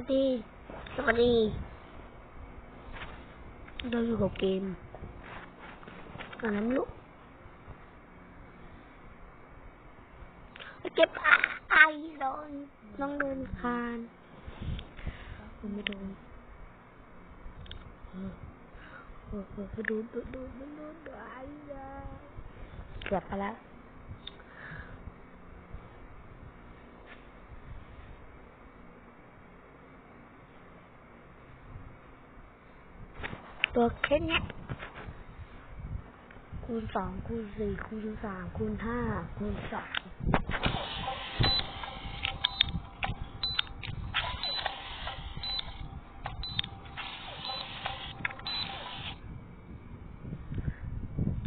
วัสดี สวัสดี เราอยู่กับเกมอะไรไม่รู้เก็บไอโดนน้องเดินคานมันไม่โดนเออเออเออดูดูดูดูดูดูไอ้ยาเกือบไปแล้ว ตัวแค่เนี้ยคูณสองคูณสี่คูณสามคูณห้าคูณสอง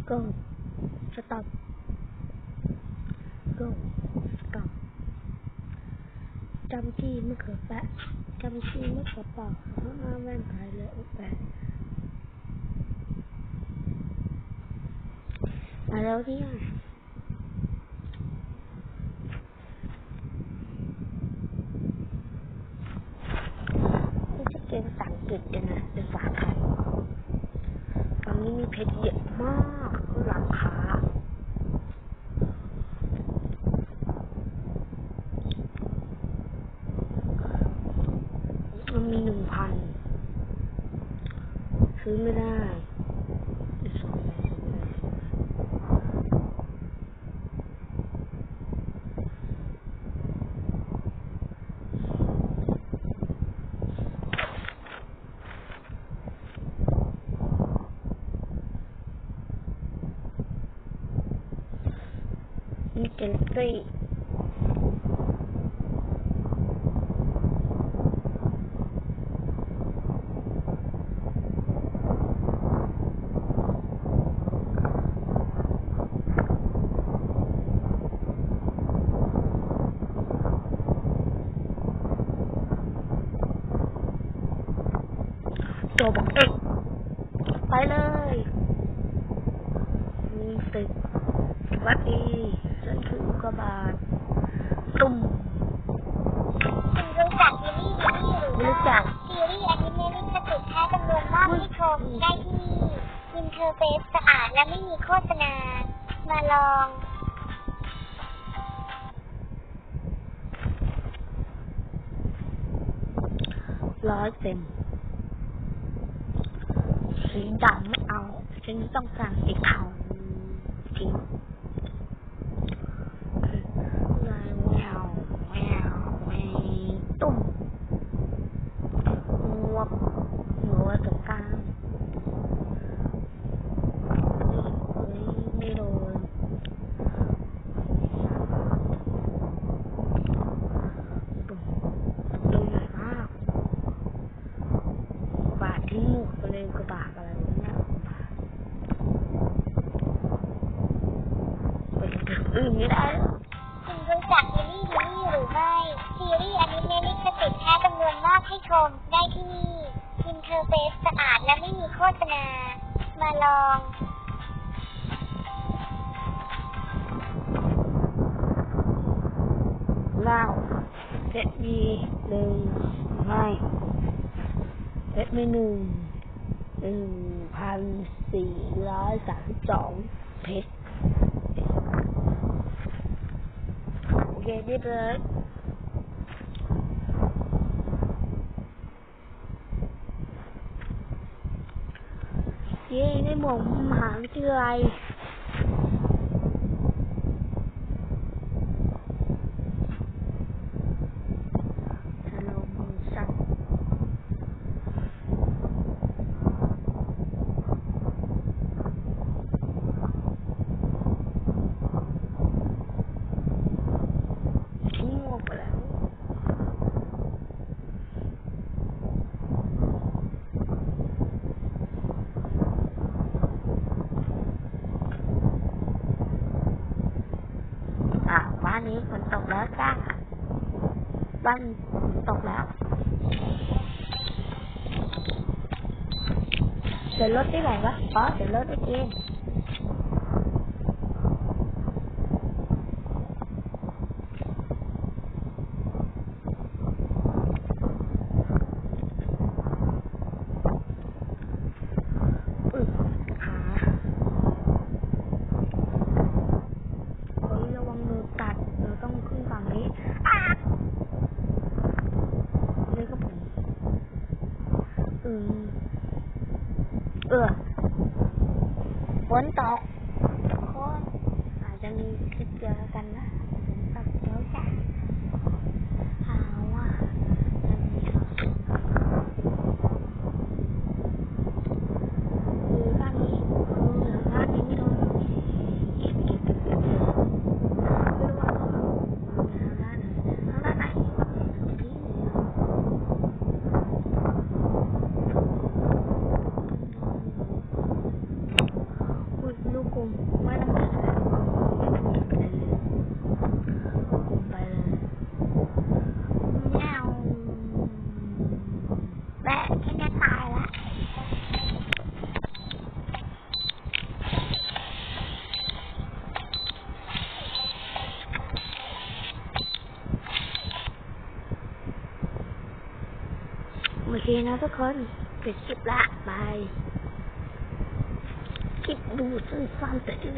ก็สต็อปก็สต็อปจำที่มะเขือแปะจำที่มะเขือเปอกห้าแว่นถ่ายเลยโอแปะ มาแล้วเนี่ยนี่จะเกมสังเกตเลยนะเป็นฝาไข่ตอนนี้มีเพชรเยอะมากหลังขามันมีหนึ่งพันซื้อไม่ได้สองใบสองใบ นี่ เกลซี่ตัวบอกเอ๊ะไปเลยมีสิบสวัสดี คืออุกกาบาตตุ่มคุณรู้จักซีรีส์นี้หรือไม่รู้จักซีรีส์อนิเมะลิขสิทธิ์แท้จำนวนมากที่ชมได้ที่นี่อินเทอร์เฟซสะอาดและไม่มีโฆษณา มาลองร้อยเต็มสีดำไม่เอาฉันต้องการสีขาวจริงลายแมวแมวแมว ตุ่มงวบหัวตรงกลางไม่โดนตุ่มตัวใหญ่มากบาทที่หมูกไปเลยกระบาดอะไรวะเนี่ยไปถึงอื่นไม่ได้หรคุณรู้จักซีรีส์นี้หรือไม่ซีรีส์อนิเมะ แท้จำนวนมากให้ชมได้ที่นี่อินเทอร์เฟซสะอาดและไม่มีโฆษณา มาลองเล่าเพชรมีหนึ่งไม่เพชรมีหนึ่งหนึ่งพันสี่ร้อยสามสิบสองเพชรโอเคเรียบร้อย เย้ในหมวกมหาวิทยาลัย สโลโมชั่นทิ้งหมวกไปแล้ว อะบ้านนี้ฝนต กแล้วจ้าบ้านตกแล้วเดี๋ยวรถที่ไหนวะอ๋อเดี๋ยวรถไอ้เกม ออฝนตกกคนอาจจะมีคลิปเจอกันนะฝนตกเดี๋ยวจะหาว่าจะมีข่าวคือบ้านนี้คือบ้านนี้ไม่โดนเก็บเก็บเก็บเก็บไม่รู้ว่าเขาเอาบ้านไหนบ้านไหนที่พูดลูกกล มไม่ต้องไม่ต้องเลยลูกกลมไปเลยแมวแบะแค่นี้ตายละโอเคนะทุกคนปิดคลิปละบาย คลิปดูสั้นๆแต่ที่